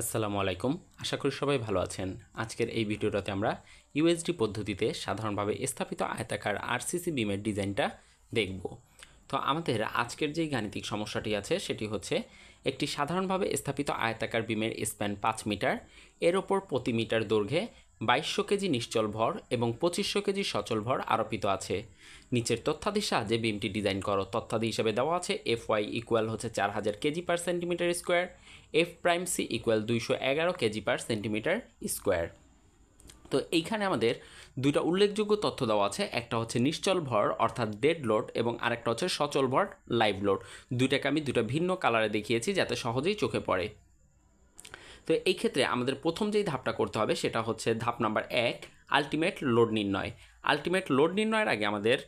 আসসালামু আলাইকুম। আশা করি সবাই ভালো আছেন। আজকের এই ভিডিওটাতে আমরা ইউএসডি পদ্ধতিতে সাধারণভাবে স্থাপিত আয়তাকার আরসিসি বিমের ডিজাইনটা দেখব। তো আমাদের আজকের যে গাণিতিক সমস্যাটি আছে, সেটি হচ্ছে একটি সাধারণভাবে স্থাপিত আয়তাকার বিমের স্প্যান পাঁচ মিটার, এর ওপর প্রতি মিটার দৈর্ঘ্যে বাইশশো কেজি নিশ্চল ভর এবং পঁচিশশো কেজি সচল ভর আরোপিত আছে। নিচের তথ্যাদির সাহায্যে বিমটি ডিজাইন করো তথ্যাদি হিসেবে দেওয়া আছে এফ ওয়াই ইকুয়াল হচ্ছে চার হাজার kg per centimetre square F prime C equal দুইশো এগারো কেজি পার সেন্টিমিটার স্কোয়ার তো এইখানে আমাদের দুইটা উল্লেখযোগ্য তথ্য দেওয়া আছে, একটা হচ্ছে নিশ্চল ভর অর্থাৎ ডেড লোড এবং আরেকটা হচ্ছে সচল ভর লাইভ লোড দুইটাকে আমি দুটো ভিন্ন কালারে দেখিয়েছি যাতে সহজেই চোখে পড়ে। তো এই ক্ষেত্রে আমাদের প্রথম যেই ধাপটা করতে হবে সেটা হচ্ছে ধাপ নাম্বার এক আলটিমেট লোড নির্ণয়। আলটিমেট লোড নির্ণয়ের আগে আমাদের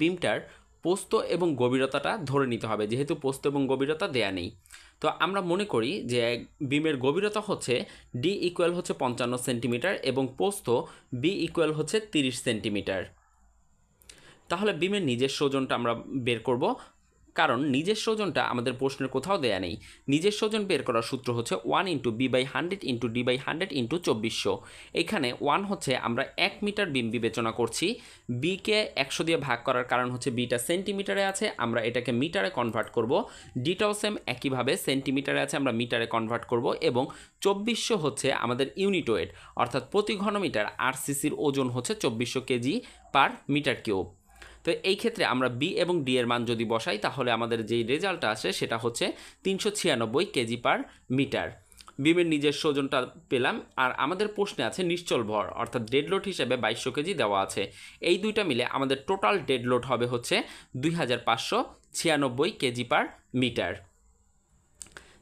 বিমটার পোস্ত এবং গভীরতাটা ধরে নিতে হবে, যেহেতু পোস্ত এবং গভীরতা দেয়া নেই। তো আমরা মনে করি যে বিমের গভীরতা হচ্ছে ডি ইকুয়াল হচ্ছে পঞ্চান্ন সেন্টিমিটার এবং পোস্ত বি ইকুয়াল হচ্ছে তিরিশ সেন্টিমিটার। তাহলে বিমের নিজের ওজনটা আমরা বের করব। কারণ নিজস্ব ওজনটা আমাদের প্রশ্নের কোথাও দেয়া নেই। নিজস্ব ওজন বের করার সূত্র হচ্ছে one into B by hundred into D by hundred into চব্বিশশো। এখানে ওয়ান হচ্ছে আমরা এক মিটার বিম বিবেচনা করছি। বিকে একশো দিয়ে ভাগ করার কারণ হচ্ছে বিটা সেন্টিমিটারে আছে, আমরা এটাকে মিটারে কনভার্ট করব। ডিটাও সেম একইভাবে সেন্টিমিটারে আছে, আমরা মিটারে কনভার্ট করব এবং চব্বিশশো হচ্ছে আমাদের ইউনিট ওয়েট অর্থাৎ প্রতি ঘনমিটার আরসিসির ওজন হচ্ছে চব্বিশশো কেজি পার মিটার কিউব তো এই ক্ষেত্রে আমরা বি এবং ডি এর মান যদি বসাই, তাহলে আমাদের যেই রেজাল্টটা আসে সেটা হচ্ছে তিনশো ছিয়ানব্বই কেজি পার মিটার। বিমের নিজস্ব ওজনটা পেলাম, আর আমাদের প্রশ্নে আছে নিশ্চল ভর, অর্থাৎ ডেড লোড হিসেবে বাইশশো কেজি দেওয়া আছে। এই দুইটা মিলে আমাদের টোটাল ডেড লোড হবে হচ্ছে দুই হাজার পাঁচশো ছিয়ানব্বই কেজি পার মিটার।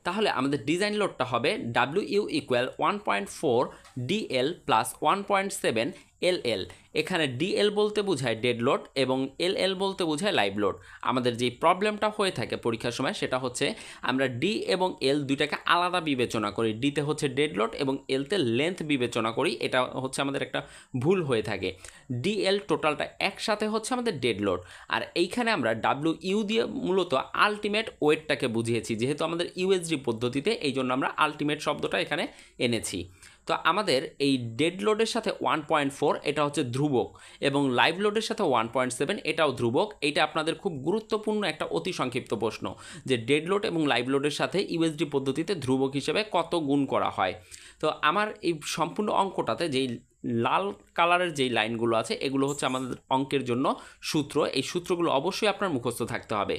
তাহলে আমাদের ডিজাইন লোডটা হবে W U equal one point four DL plus one point seven L L. এখানে ডিএল বলতে বোঝায় ডেড লোড এবং এল এল বলতে বোঝায় লাইভ লোড। আমাদের যে প্রবলেমটা হয়ে থাকে পরীক্ষার সময়, সেটা হচ্ছে আমরা ডি এবং এল দুইটাকে আলাদা বিবেচনা করি। ডিতে হচ্ছে ডেড লোড এবং এলতে লেন্থ বিবেচনা করি। এটা হচ্ছে আমাদের একটা ভুল হয়ে থাকে। ডিএল টোটালটা একসাথে হচ্ছে আমাদের ডেড লোড। আর এইখানে আমরা ডাব্লিউ ইউ দিয়ে মূলত আলটিমেট ওয়েটটাকে বুঝিয়েছি। যেহেতু আমাদের ইউএসডি পদ্ধতিতে এই জন্য আমরা আলটিমেট শব্দটা এখানে এনেছি। তো আমাদের এই ডেড লোডের সাথে ওয়ান পয়েন্ট ফোর এটা হচ্ছে ধ্রুবক, এবং লাইভ লোডের সাথে ওয়ান পয়েন্ট সেভেন এটাও ধ্রুবক। এটা আপনাদের খুব গুরুত্বপূর্ণ একটা অতি সংক্ষিপ্ত প্রশ্ন, যে ডেড লোড এবং লাইভ লোডের সাথে ইউএসডি পদ্ধতিতে ধ্রুবক হিসেবে কত গুণ করা হয়? তো আমার এই সম্পূর্ণ অঙ্কটাতে যেই লাল কালারের যেই লাইনগুলো আছে, এগুলো হচ্ছে আমাদের অঙ্কের জন্য সূত্র। এই সূত্রগুলো অবশ্যই আপনার মুখস্থ থাকতে হবে।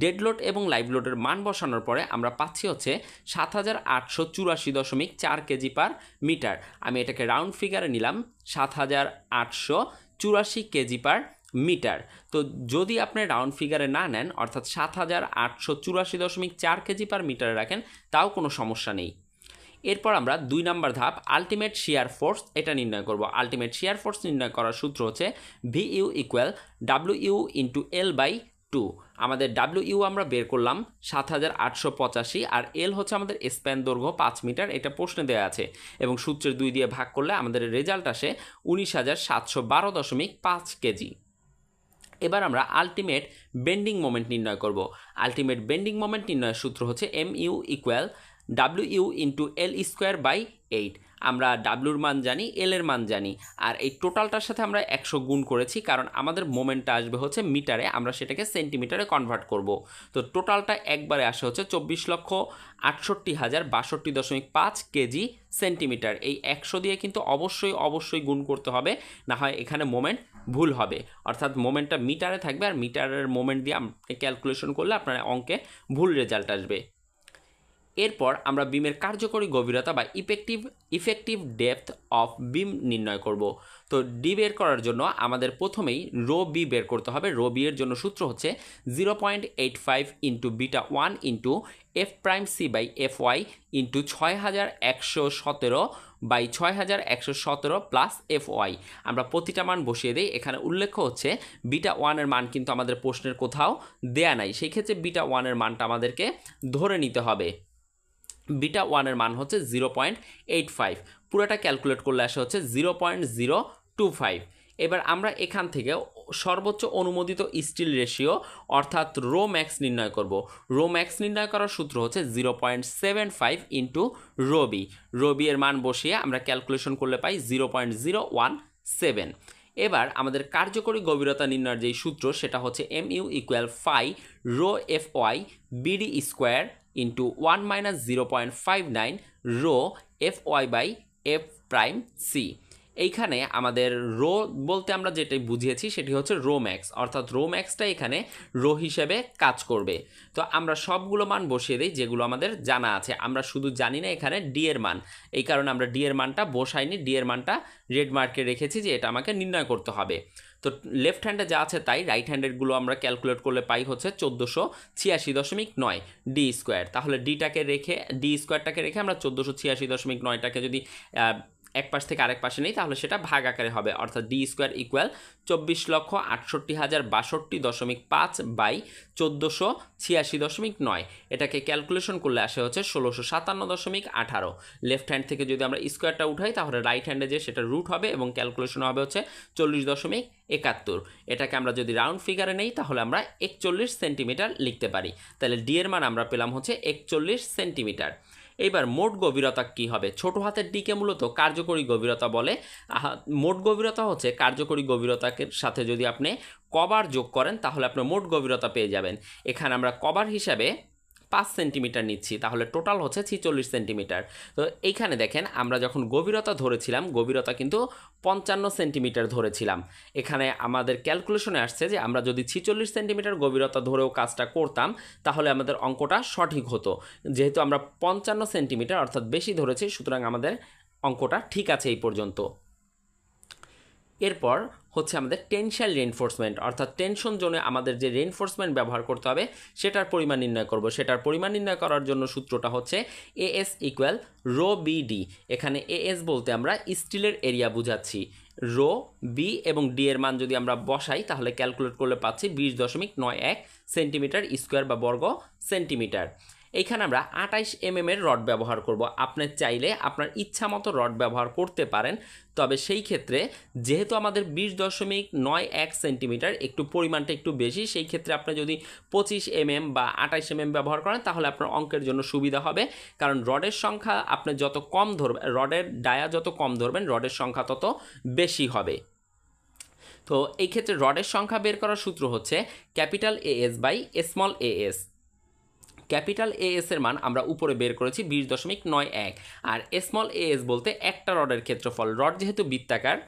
ডেডলোড এবং লাইভ লোডের মান বসানোর পরে আমরা পাচ্ছি হচ্ছে সাত হাজার আটশো চুরাশি দশমিক চার কেজি পার মিটার। আমি এটাকে রাউন্ড ফিগারে নিলাম, সাত হাজার আটশো চুরাশি কেজি পার মিটার। তো যদি আপনি রাউন্ড ফিগারে না নেন, অর্থাৎ সাত হাজার আটশো চুরাশি দশমিক চার কেজি পার মিটারে রাখেন, তাও কোনো সমস্যা নেই। এরপর আমরা দুই নাম্বার ধাপ আলটিমেট শেয়ার ফোর্স এটা নির্ণয় করব। আলটিমেট শেয়ার ফোর্স নির্ণয় করার সূত্র হচ্ছে V U equal W U into L by two আমাদের ডাব্লিউ ইউ আমরা বের করলাম সাত হাজার আটশো পঁচাশি আর এল হচ্ছে আমাদের স্প্যান দৈর্ঘ্য পাঁচ মিটার, এটা প্রশ্নে দেওয়া আছে। এবং সূত্রের দুই দিয়ে ভাগ করলে আমাদের রেজাল্ট আসে উনিশ হাজার সাতশো বারো দশমিক পাঁচ কেজি। এবার আমরা আলটিমেট বেন্ডিং মোমেন্ট নির্ণয় করব। আলটিমেট বেন্ডিং মোমেন্ট নির্ণয়ের সূত্র হচ্ছে M U equal W U into L square by eight আমরা ডাব্লুর মান জানি এল এর মান জানি। আর এই টোটালটার সাথে আমরা একশো গুণ করেছি, কারণ আমাদের মোমেন্টটা আসবে হচ্ছে মিটারে আমরা সেটাকে সেন্টিমিটারে কনভার্ট করব। তো টোটালটা একবারে আসে হচ্ছে চব্বিশ লক্ষ আটষট্টি হাজার বাষট্টি দশমিক পাঁচ কেজি সেন্টিমিটার এই একশো দিয়ে কিন্তু অবশ্যই অবশ্যই গুণ করতে হবে, না হয় এখানে মোমেন্ট ভুল হবে। অর্থাৎ মোমেন্টটা মিটারে থাকবে, আর মিটারের মোমেন্ট দিয়ে ক্যালকুলেশন করলে আপনার অঙ্কে ভুল রেজাল্ট আসবে। এরপর আমরা বিমের কার্যকরী গভীরতা বা effective effective depth of beam নির্ণয় করব। তো ডি বের করার জন্য আমাদের প্রথমেই রো বি বের করতে হবে। রো বি এর জন্য সূত্র হচ্ছে zero point eight five into beta one into F prime C by F Y into ছয় হাজার একশো সতেরো বাই ছয় হাজার একশো সতেরো প্লাস এফ ওয়াই আমরা প্রতিটা মান বসিয়ে দিই। এখানে উল্লেখ হচ্ছে বিটা ওয়ানের মান কিন্তু আমাদের প্রশ্নের কোথাও দেয়া নাই। সেই ক্ষেত্রে বিটা ওয়ানের মানটা আমাদেরকে ধরে নিতে হবে। বিটা ওয়ানের মান হচ্ছে জিরো পয়েন্ট এইট ফাইভ। পুরোটা ক্যালকুলেট করলে আসে হচ্ছে zero point zero two five. এবার আমরা এখান থেকে সর্বোচ্চ অনুমোদিত স্টিল রেশিও অর্থাৎ রো ম্যাক্স নির্ণয় করব। রো ম্যাক্স নির্ণয় করার সূত্র হচ্ছে zero point seven five into rho b rho b এর মান বসিয়ে আমরা ক্যালকুলেশন করলে পাই zero point zero one seven. এবার আমাদের কার্যকরী গভীরতা নির্ণয়ের যেই সূত্র সেটা হচ্ছে M U equal phi rho F Y BD square into one minus zero point five nine rho F Y by F prime C এইখানে আমাদের রো বলতে আমরা যেটাই বুঝিয়েছি সেটি হচ্ছে রো ম্যাক্স অর্থাৎ রো ম্যাক্সটা এখানে রো হিসেবে কাজ করবে। তো আমরা সবগুলো মান বসিয়ে দিই যেগুলো আমাদের জানা আছে। আমরা শুধু জানি না এখানে ডি এর মান। এই কারণে আমরা ডি এর মানটা বসাইনি ডি এর মানটা রেড মার্কে রেখেছি যে এটা আমাকে নির্ণয় করতে হবে। তো লেফট হ্যান্ডে যা আছে তাই রাইট হ্যান্ডেরগুলো আমরা ক্যালকুলেট করলে পাই হচ্ছে চোদ্দোশো ছিয়াশি দশমিক নয় ডি স্কোয়ার তাহলে ডিটাকে রেখে ডি স্কোয়ারটাকে রেখে আমরা চোদ্দোশো ছিয়াশি দশমিক নয়টাকে যদি এক পাশ থেকে আরেক পাশে নেই, তাহলে সেটা ভাগ আকারে হবে। অর্থাৎ ডি স্কোয়ার ইকুয়াল চব্বিশ লক্ষ আটষট্টি হাজার বাষট্টি দশমিক পাঁচ বাই চোদ্দোশো ছিয়াশি দশমিক নয়। এটাকে ক্যালকুলেশন করলে আসে হচ্ছে ষোলোশো সাতান্ন দশমিক আঠারো। লেফট হ্যান্ড থেকে যদি আমরা স্কোয়ারটা উঠাই, তাহলে রাইট হ্যান্ডে যে সেটা রুট হবে এবং ক্যালকুলেশন হবে হচ্ছে চল্লিশ দশমিক একাত্তর। এটাকে আমরা যদি রাউন্ড ফিগারে নেই, তাহলে আমরা একচল্লিশ সেন্টিমিটার লিখতে পারি। তাহলে ডি এর মান আমরা পেলাম হচ্ছে একচল্লিশ সেন্টিমিটার এইবার মোট গভীরতা কি হবে? ছোট হাতের ডিকে মূলত কার্যকরী গভীরতা বলে। মোট গভীরতা হচ্ছে কার্যকরী গভীরতাকে সাথে যদি আপনি কবার যোগ করেন, তাহলে আপনি মোট গভীরতা পেয়ে যাবেন। এখানে আমরা কবার হিসাবে পাঁচ সেন্টিমিটার নিচ্ছি, তাহলে টোটাল হচ্ছে ছিচল্লিশ সেন্টিমিটার। তো এইখানে দেখেন, আমরা যখন গভীরতা ধরেছিলাম, গভীরতা কিন্তু পঞ্চান্ন সেন্টিমিটার ধরেছিলাম। এখানে আমাদের ক্যালকুলেশনে আসছে যে আমরা যদি ছিচল্লিশ সেন্টিমিটার গভীরতা ধরেও কাজটা করতাম, তাহলে আমাদের অঙ্কটা সঠিক হতো। যেহেতু আমরা পঞ্চান্ন সেন্টিমিটার অর্থাৎ বেশি ধরেছি, সুতরাং আমাদের অঙ্কটা ঠিক আছে এই পর্যন্ত। এরপর হচ্ছে আমাদের টেনশাল রেনফোর্সমেন্ট অর্থাৎ টেনশন জোনে আমাদের যে রেনফোর্সমেন্ট ব্যবহার করতে হবে, সেটার পরিমাণ নির্ণয় করব। সেটার পরিমাণ নির্ণয় করার জন্য সূত্রটা হচ্ছে এএস ইকুয়াল রো বিডি এখানে এএস বলতে আমরা স্টিলের এরিয়া বুঝাচ্ছি। রো বি এবং ডি এর মান যদি আমরা বসাই, তাহলে ক্যালকুলেট করলে পাচ্ছি বিশ দশমিক নয় এক সেন্টিমিটার স্কোয়ার বা বর্গ সেন্টিমিটার এইখানে আমরা আঠাইশ এমএম এর রড ব্যবহার করব। আপনি চাইলে আপনার ইচ্ছা মতো রড ব্যবহার করতে পারেন, তবে সেই ক্ষেত্রে যেহেতু আমাদের বিশ দশমিক নয় এক সেন্টিমিটার একটু পরিমাণটা একটু বেশি, সেই ক্ষেত্রে আপনি যদি পঁচিশ এমএম বা আঠাইশ এমএম ব্যবহার করেন, তাহলে আপনার অঙ্কের জন্য সুবিধা হবে। কারণ রডের সংখ্যা আপনি যত কম ধরবেন, রডের ডায়া যত কম ধরবেন, রডের সংখ্যা তত বেশি হবে। তো এই ক্ষেত্রে রডের সংখ্যা বের করার সূত্র হচ্ছে capital AS by small AS capital AS এর মান আমরা উপরে বের করেছি বিশ দশমিক নয় এক আর স্মল এএস বলতে একটা রডের ক্ষেত্রফল। রড যেহেতু বৃত্তাকার,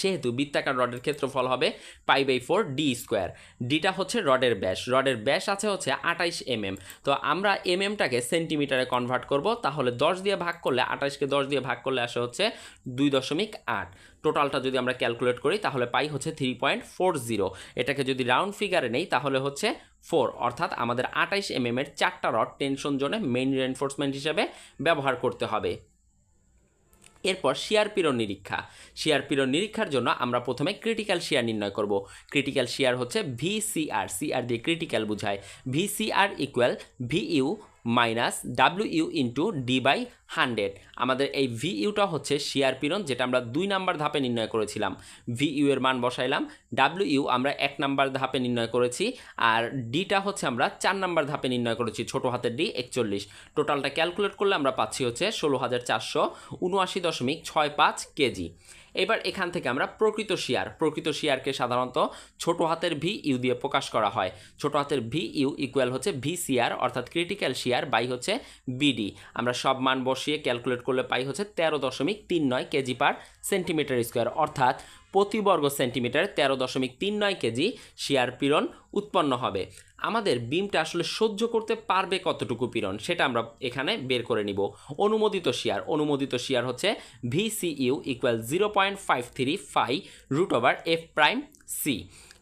সেহেতু বৃত্তাকার রডের ক্ষেত্রফল হবে pi by four D square. ডিটা হচ্ছে রডের ব্যাস। রডের ব্যাস আছে হচ্ছে আঠাইশ এমএম। তো আমরা এমএমটাকে সেন্টিমিটারে কনভার্ট করব, তাহলে দশ দিয়ে ভাগ করলে, আঠাইশকে দশ দিয়ে ভাগ করলে আসে হচ্ছে দুই দশমিক আট। টোটালটা যদি আমরা ক্যালকুলেট করি, তাহলে পাই হচ্ছে থ্রি পয়েন্ট ফোর জিরো এটাকে যদি রাউন্ড ফিগারে নেই, তাহলে হচ্ছে ফোর অর্থাৎ আমাদের আঠাইশ এমএম এর চারটা রড টেনশন জোনে মেইন রেনফোর্সমেন্ট হিসেবে ব্যবহার করতে হবে। এরপর শিয়ার পীড়ন নিরীক্ষা। শিয়ার পীড়ন নিরীক্ষার জন্য আমরা প্রথমে ক্রিটিক্যাল শিয়ার নির্ণয় করব। ক্রিটিক্যাল শিয়ার হচ্ছে ভিসিআর সিআর দিয়ে ক্রিটিক্যাল বোঝায়। VCR equal VU minus W into D by hundred আমাদের এই ভি ইউটা হচ্ছে শিয়ার পীড়ন, যেটা আমরা দুই নাম্বার ধাপে নির্ণয় করেছিলাম। ভি ইউ এর মান বসাইলাম ডাব্লিউ ইউ আমরা এক নাম্বার ধাপে নির্ণয় করেছি, আর ডিটা হচ্ছে আমরা চার নাম্বার ধাপে নির্ণয় করেছি, ছোট হাতের ডি একচল্লিশ। টোটালটা ক্যালকুলেট করলে আমরা পাচ্ছি হচ্ছে ষোলো হাজার চারশো উনআশি দশমিক ছয় পাঁচ কেজি। এবার এখান থেকে আমরা প্রকৃত শিয়ার, প্রকৃত শিয়ারকে সাধারণত ছোট হাতের ভি ইউ দিয়ে প্রকাশ করা হয়। ছোট হাতের ভি ইউ ইকুয়াল হচ্ছে ভি সিআর অর্থাৎ ক্রিটিক্যাল শিয়ার, বাই হচ্ছে বিডি। আমরা সব মান বসিয়ে ক্যালকুলেট করলে পাই হচ্ছে তেরো দশমিক তিন নয় কেজি পার সেন্টিমিটার স্কোয়ার। অর্থাৎ প্রতি বর্গ সেন্টিমিটার তেরো দশমিক তিন নয় কেজি শিয়ার পীড়ন উৎপন্ন হবে। আমাদের বিমটা আসলে সহ্য করতে পারবে কতটুকু পীড়ন, সেটা আমরা এখানে বের করে নিব। অনুমোদিত শেয়ার অনুমোদিত শেয়ার হচ্ছে VCU equal zero point five three five root over F prime C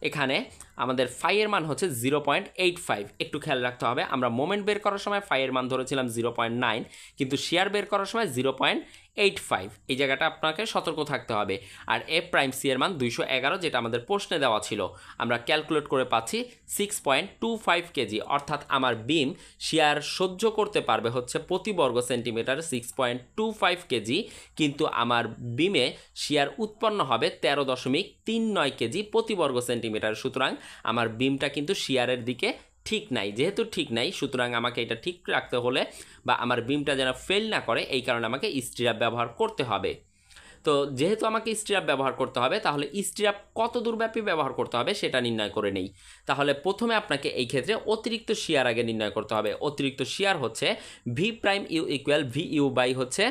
এখানে আমাদের ফাইয়ের মান হচ্ছে জিরো পয়েন্ট এইট ফাইভ একটু খেয়াল রাখতে হবে, আমরা মোমেন্ট বের করার সময় ফাইয়ের মান ধরেছিলাম জিরো পয়েন্ট নাইন কিন্তু শেয়ার বের করার সময় জিরো পয়েন্ট এইট ফাইভ এই জায়গাটা আপনাকে সতর্ক থাকতে হবে। আর এফ প্রাইম সি এর মান দুইশো এগারো, যেটা আমাদের প্রশ্নে দেওয়া ছিল। আমরা ক্যালকুলেট করে পাচ্ছি six point two five KG অর্থাৎ আমার বিম শেয়ার সহ্য করতে পারবে হচ্ছে প্রতি বর্গ centimetre six point two five KG কিন্তু আমার বিমে শেয়ার উৎপন্ন হবে তেরো দশমিক তিন নয় কেজি প্রতি বর্গ সেন্টিমিটার সুতরাং আমার বিমটা কিন্তু শেয়ারের দিকে ঠিক নাই, যেহেতু ঠিক নাই, সুতরাং আমাকে এটা ঠিক রাখতে হলে বা আমার বিমটা যেন ফেল না করে, এই কারণে আমাকে স্টিরাপ ব্যবহার করতে হবে। তো যেহেতু আমাকে স্টিরাপ ব্যবহার করতে হবে, তাহলে স্টিরাপ কত দূরব্যাপী ব্যবহার করতে হবে সেটা নির্ণয় করে নেই। তাহলে প্রথমে আপনাকে এই ক্ষেত্রে অতিরিক্ত শেয়ার আগে নির্ণয় করতে হবে। অতিরিক্ত শেয়ার হচ্ছে V prime U equal V U by হচ্ছে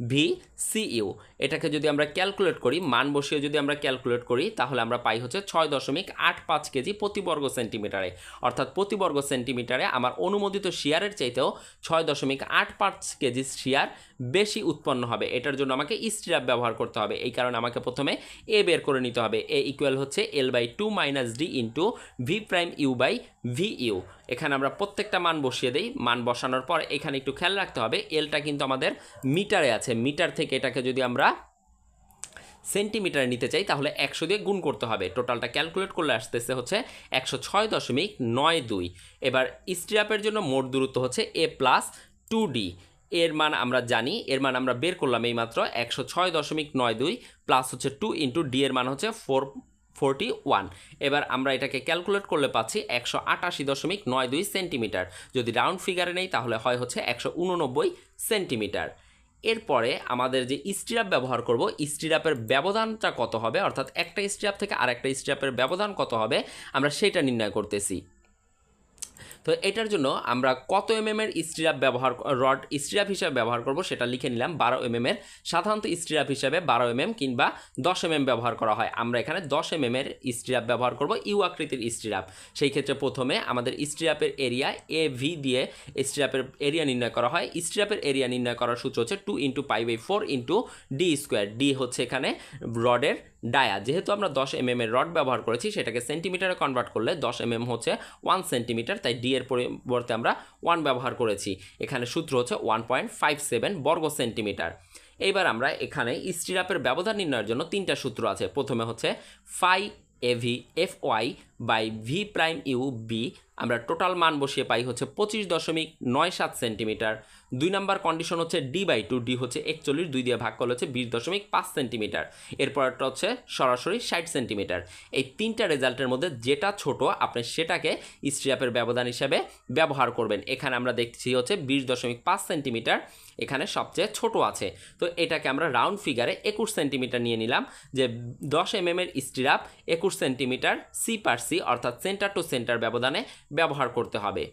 ভি সি ইউ। এটাকে যদি আমরা ক্যালকুলেট করি, মান বসিয়ে যদি আমরা ক্যালকুলেট করি, তাহলে আমরা পাই হচ্ছে ছয় দশমিক আট পাঁচ কেজি প্রতি বর্গ সেন্টিমিটারে। অর্থাৎ প্রতি বর্গ সেন্টিমিটারে আমার অনুমোদিত শেয়ারের চাইতেও ছয় দশমিক আট পাঁচ কেজি শেয়ার বেশি উৎপন্ন হবে। এটার জন্য আমাকে স্টিরাপ ব্যবহার করতে হবে। এই কারণে আমাকে প্রথমে এ বের করে নিতে হবে। এ ইকুয়াল হচ্ছে L by two minus D into V prime U by V U এখানে আমরা প্রত্যেকটা মান বসিয়ে দিই। মান বসানোর পর এখানে একটু খেয়াল রাখতে হবে এলটা কিন্তু আমাদের মিটারে আছে। মিটার থেকে এটাকে যদি আমরা সেন্টিমিটার নিতে চাই, তাহলে একশো দিয়ে গুণ করতে হবে। টোটালটা ক্যালকুলেট করলে আসতেছে হচ্ছে একশো ছয় দশমিক নয় দুই। এবার স্ট্রিয়াপের জন্য মোট দূরত্ব হচ্ছে এ প্লাস টু ডি এর মান আমরা জানি, এর মান আমরা বের করলাম এই মাত্র একশো ছয় দশমিক নয় দুই প্লাস হচ্ছে টু ইন্টু ডি এর মান হচ্ছে ফোর ফোরটি ওয়ান। এবার আমরা এটাকে ক্যালকুলেট করলে পাচ্ছি একশো আটাশি দশমিক নয় দুই সেন্টিমিটার। যদি রাউন্ড ফিগারে নেই, তাহলে হয় হচ্ছে একশো উননব্বই সেন্টিমিটার। এরপরে আমাদের যে স্টিরাপ ব্যবহার করব, স্টিরাপের ব্যবধানটা কত হবে? অর্থাৎ একটা স্টিরাপ থেকে আরেকটা স্টিরাপের ব্যবধান কত হবে? আমরা সেটা নির্ণয় করতেছি। তো এটার জন্য আমরা কত এম এর স্টিরাপ ব্যবহার রড স্টিরাপ হিসাবে ব্যবহার করব সেটা লিখে নিলাম বারো এম এর। সাধারণত স্টিরাপ হিসাবে বারো এম কিংবা দশ এম ব্যবহার করা হয়। আমরা এখানে দশ এম এর স্টিরাপ ব্যবহার করব ইউ আকৃতির স্টিরাপ। সেই ক্ষেত্রে প্রথমে আমাদের স্টিরাপের এরিয়া এ ভি দিয়ে স্টিরাপের এরিয়া নির্ণয় করা হয়। স্টিরাপের এরিয়া নির্ণয় করার সূত্র হচ্ছে two into pi by four into D square D হচ্ছে এখানে রডের ডায়া যেহেতু আমরা দশ এম এর রড ব্যবহার করেছি, সেটাকে সেন্টিমিটারে কনভার্ট করলে দশ এম হচ্ছে ওয়ান সেন্টিমিটার তাই ডি এর পরিবর্তে আমরা ওয়ান ব্যবহার করেছি। এখানে সূত্র হচ্ছে ওয়ান পয়েন্ট ফাইভ সেভেন বর্গ সেন্টিমিটার। এইবার আমরা এখানে স্টিরাপের ব্যবধান নির্ণয়ের জন্য তিনটা সূত্র আছে। প্রথমে হচ্ছে phi AV F Y by V prime U B আমরা টোটাল মান বসিয়ে পাই হচ্ছে পঁচিশ দশমিক নয় সাত সেন্টিমিটার। দুই নাম্বার কন্ডিশন হচ্ছে ডি বাই টু ডি হচ্ছে একচল্লিশ, দুই দিয়ে ভাগ করলে হচ্ছে বিশ দশমিক পাঁচ সেন্টিমিটার। এরপরটা হচ্ছে সরাসরি ষাট সেন্টিমিটার। এই তিনটা রেজাল্টের মধ্যে যেটা ছোট, আপনি সেটাকে স্ট্রিয়াপের ব্যবধান হিসাবে ব্যবহার করবেন। এখানে আমরা দেখছি হচ্ছে বিশ দশমিক পাঁচ সেন্টিমিটার, এখানে সবচেয়ে ছোট আছে। তো এটাকে আমরা রাউন্ড ফিগারে একুশ সেন্টিমিটার নিয়ে নিলাম, যে দশ এম এর স্টিরাপ একুশ সেন্টিমিটার সি পার সি অর্থাৎ সেন্টার টু সেন্টার ব্যবধানে ব্যবহার করতে হবে।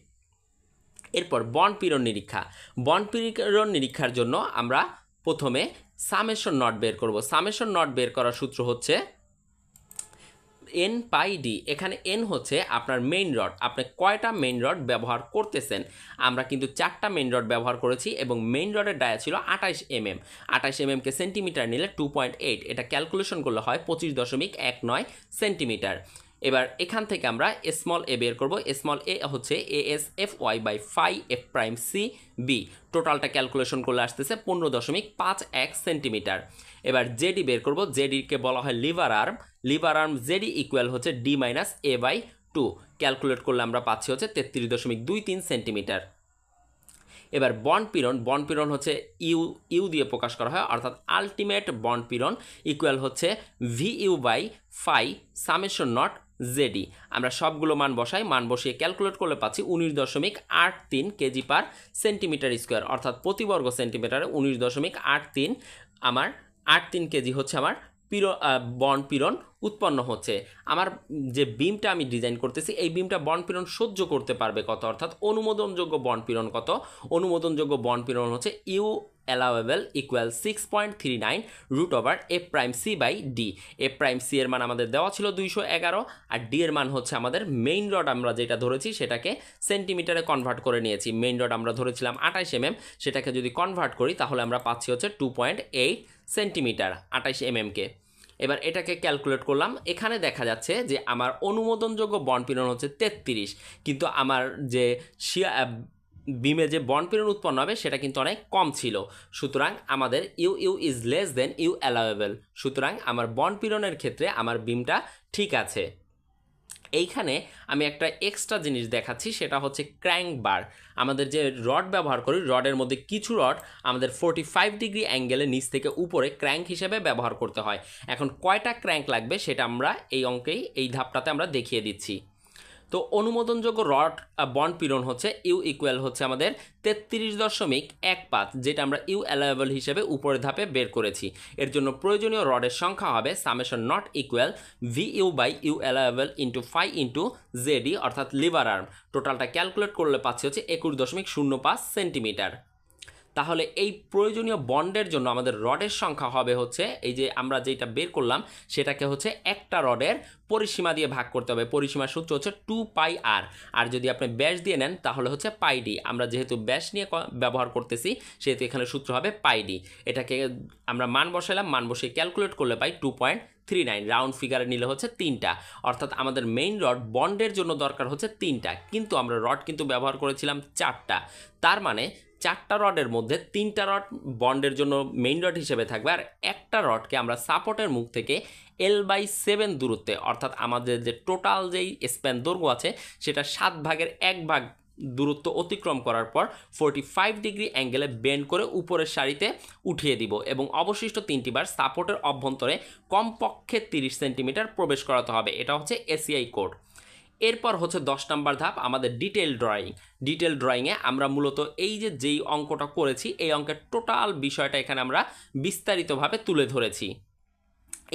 এরপর বন পীড়ন নিরীক্ষা। বন পীড়ন নিরীক্ষার জন্য আমরা প্রথমে সামেশন নট বের করব। সামেশন নট বের করার সূত্র হচ্ছে এন পাই ডি এখানে এন হচ্ছে আপনার মেইন রড আপনি কয়টা মেইন রড ব্যবহার করতেছেন? আমরা কিন্তু চারটা মেইন রড ব্যবহার করেছি এবং মেইন রডের ডায়া ছিল আঠাইশ এম এম আঠাইশ এম এমকে সেন্টিমিটার নিলে টু পয়েন্ট এইট এটা ক্যালকুলেশন করলে হয় পঁচিশ দশমিক এক নয় সেন্টিমিটার এবার এখান থেকে আমরা স্মল এ বের করব। স্মল এ হচ্ছে A S F Y by phi F prime C B টোটালটা ক্যালকুলেশন করলে আসতেছে পনেরো দশমিক পাঁচ এক সেন্টিমিটার এবার জেডি বের করব। জেডিকে বলা হয় lever arm lever arm JD equal হচ্ছে D minus A by two calculate করলে আমরা পাচ্ছি হচ্ছে তেত্রিশ দশমিক দুই তিন সেন্টিমিটার এবার বন্ড পীড়ন। বন্ড পীড়ন হচ্ছে ইউ ইউ দিয়ে প্রকাশ করা হয়, অর্থাৎ আলটিমেট বন্ড পীড়ন ইকুয়াল হচ্ছে V U by phi summation naught JD আমরা সবগুলো মান বসাই, মান বসিয়ে ক্যালকুলেট করলে পাচ্ছি উনিশ দশমিক আট তিন কেজি পার সেন্টিমিটার স্কোয়ার। অর্থাৎ প্রতি বর্গ সেন্টিমিটারে উনিশ দশমিক আট তিন আমার আট তিন কেজি হচ্ছে আমার পীড়ন বন পীড়ন উৎপন্ন হচ্ছে। আমার যে বিমটা আমি ডিজাইন করতেছি, এই বিমটা বন পীড়ন সহ্য করতে পারবে কত? অর্থাৎ অনুমোদনযোগ্য বন পীড়ন কত? অনুমোদনযোগ্য বন পীড়ন হচ্ছে U allowable equal six point three nine root over A prime C by D A prime C এর মান আমাদের দেওয়া ছিল দুইশো এগারো, আর ডি এর মান হচ্ছে আমাদের মেইন রড আমরা যেটা ধরেছি সেটাকে সেন্টিমিটারে কনভার্ট করে নিয়েছি। মেইন রড আমরা ধরেছিলাম আঠাইশ এম সেটাকে যদি কনভার্ট করি তাহলে আমরা পাচ্ছি হচ্ছে টু পয়েন্ট এইট সেন্টিমিটার আঠাইশ এমএমকে এবার এটাকে ক্যালকুলেট করলাম, এখানে দেখা যাচ্ছে যে আমার অনুমোদনযোগ্য বন্ড পীড়ন হচ্ছে তেত্রিশ, কিন্তু আমার যে শিয়া বিমে যে বন্ড উৎপন্ন হবে, সেটা কিন্তু অনেক কম ছিল। সুতরাং আমাদের U U is less than U allowable সুতরাং আমার বন্ড ক্ষেত্রে আমার বিমটা ঠিক আছে। এইখানে আমি একটা এক্সট্রা জিনিস দেখাচ্ছি, সেটা হচ্ছে ক্র্যাঙ্ক বার। আমাদের যে রড ব্যবহার করি, রডের মধ্যে কিছু রড আমাদের ফোর্টি ফাইভ ডিগ্রি অ্যাঙ্গেলে নিচ থেকে উপরে ক্র্যাঙ্ক হিসেবে ব্যবহার করতে হয়। এখন কয়টা ক্র্যাঙ্ক লাগবে, সেটা আমরা এই অঙ্কেই, এই ধাপটাতে আমরা দেখিয়ে দিচ্ছি। তো অনুমোদনযোগ্য রড বন্ড পীড়ন হচ্ছে ইউ ইকুয়াল হচ্ছে আমাদের তেত্রিশ দশমিক এক পাঁচ, যেটা আমরা ইউ অ্যালায়েবল হিসেবে উপরের ধাপে বের করেছি। এর জন্য প্রয়োজনীয় রডের সংখ্যা হবে summation naught equal V U by U allowable into five into JD অর্থাৎ লিভার আর্ম। টোটালটা ক্যালকুলেট করলে পাচ্ছি হচ্ছে একুশ দশমিক শূন্য পাঁচ সেন্টিমিটার। তাহলে এই প্রয়োজনীয় বন্ডের জন্য আমাদের রডের সংখ্যা হবে হচ্ছে, এই যে আমরা যেটা বের করলাম, সেটাকে হচ্ছে একটা রডের পরিসীমা দিয়ে ভাগ করতে হবে। পরিসীমার সূত্র হচ্ছে টু পাই আর। আর যদি আপনি ব্যাস দিয়ে নেন, তাহলে হচ্ছে পাই ডি। আমরা যেহেতু ব্যাস নিয়ে ব্যবহার করতেছি, সেহেতু এখানে সূত্র হবে পাই ডি। এটাকে আমরা মান বসাইলাম, মান বসিয়ে ক্যালকুলেট করলে পাই two point three nine round ফিগারে নিলে হচ্ছে তিনটা। অর্থাৎ আমাদের মেইন রড বন্ডের জন্য দরকার হচ্ছে তিনটা। কিন্তু আমরা রড কিন্তু ব্যবহার করেছিলাম চারটা। তার মানে চারটা রডের মধ্যে তিনটা রড বন্ডের জন্য মেইন রড হিসেবে থাকবে, আর একটা রডকে আমরা সাপোর্টের মুখ থেকে এল বাই সেভেন দূরত্বে, অর্থাৎ আমাদের যে টোটাল যেই স্প্যান দৈর্ঘ্য আছে, সেটা সাত ভাগের এক ভাগ দূরত্ব অতিক্রম করার পর ফোরটি ফাইভ ডিগ্রি অ্যাঙ্গেলে বেন্ড করে উপরের সারিতে উঠিয়ে দিব, এবং অবশিষ্ট তিনটি বার সাপোর্টের অভ্যন্তরে কমপক্ষে তিরিশ সেন্টিমিটার প্রবেশ করাতে হবে। এটা হচ্ছে এসিআই কোড এরপর হচ্ছে দশ নম্বর ধাপ, আমাদের ডিটেল ড্রয়িং ডিটেল ড্রয়িংয়ে আমরা মূলত এই যে যেই অঙ্কটা করেছি, এই অঙ্কের টোটাল বিষয়টা এখানে আমরা বিস্তারিতভাবে তুলে ধরেছি।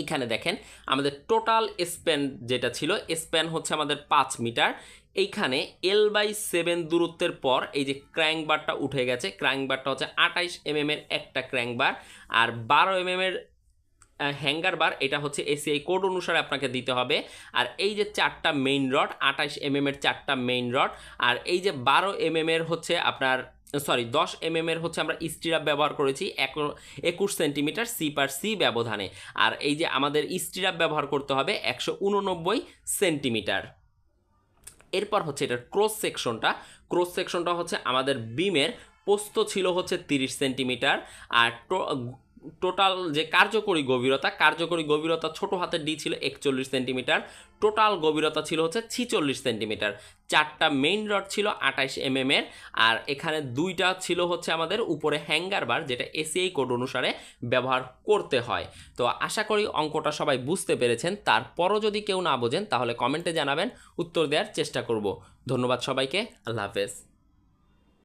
এখানে দেখেন, আমাদের টোটাল স্প্যান যেটা ছিল স্প্যান হচ্ছে আমাদের পাঁচ মিটার। এইখানে এল বাই সেভেন দূরত্বের পর এই যে ক্র্যাঙ্ক বারটা উঠে গেছে ক্র্যাঙ্ক বারটা হচ্ছে আঠাইশ এম এর একটা ক্র্যাঙ্ক বার আর বারো এম এর হ্যাঙ্গার বার, এটা হচ্ছে এসিআই কোড অনুসারে আপনাকে দিতে হবে। আর এই যে চারটা মেইন রড আঠাইশ এম এর চারটা মেইন রড আর এই যে বারো এম এর হচ্ছে আপনার সরি দশ এম এর হচ্ছে আমরা স্টিরাপ ব্যবহার করেছি এক- একুশ সেন্টিমিটার সি পার সি ব্যবধানে। আর এই যে আমাদের স্টিরাপ ব্যবহার করতে হবে একশো উননব্বই সেন্টিমিটার। এরপর হচ্ছে এটার ক্রস সেকশনটা ক্রস সেকশনটা হচ্ছে আমাদের বিমের পোস্ত ছিল হচ্ছে তিরিশ সেন্টিমিটার। আর টোটাল যে কার্যকরী গভীরতা কার্যকরী গভীরতা ছোট হাতের ডি ছিল একচল্লিশ সেন্টিমিটার, টোটাল গভীরতা ছিল হচ্ছে ছিচল্লিশ সেন্টিমিটার। চারটা মেইন রড ছিল আঠাইশ এম এর, আর এখানে দুইটা ছিল হচ্ছে আমাদের উপরে হ্যাঙ্গার বার যেটা এসিআই কোড অনুসারে ব্যবহার করতে হয়। তো আশা করি অঙ্কটা সবাই বুঝতে পেরেছেন। তারপরও যদি কেউ না বোঝেন, তাহলে কমেন্টে জানাবেন, উত্তর দেওয়ার চেষ্টা করব। ধন্যবাদ সবাইকে, আল্লাহ হাফেজ।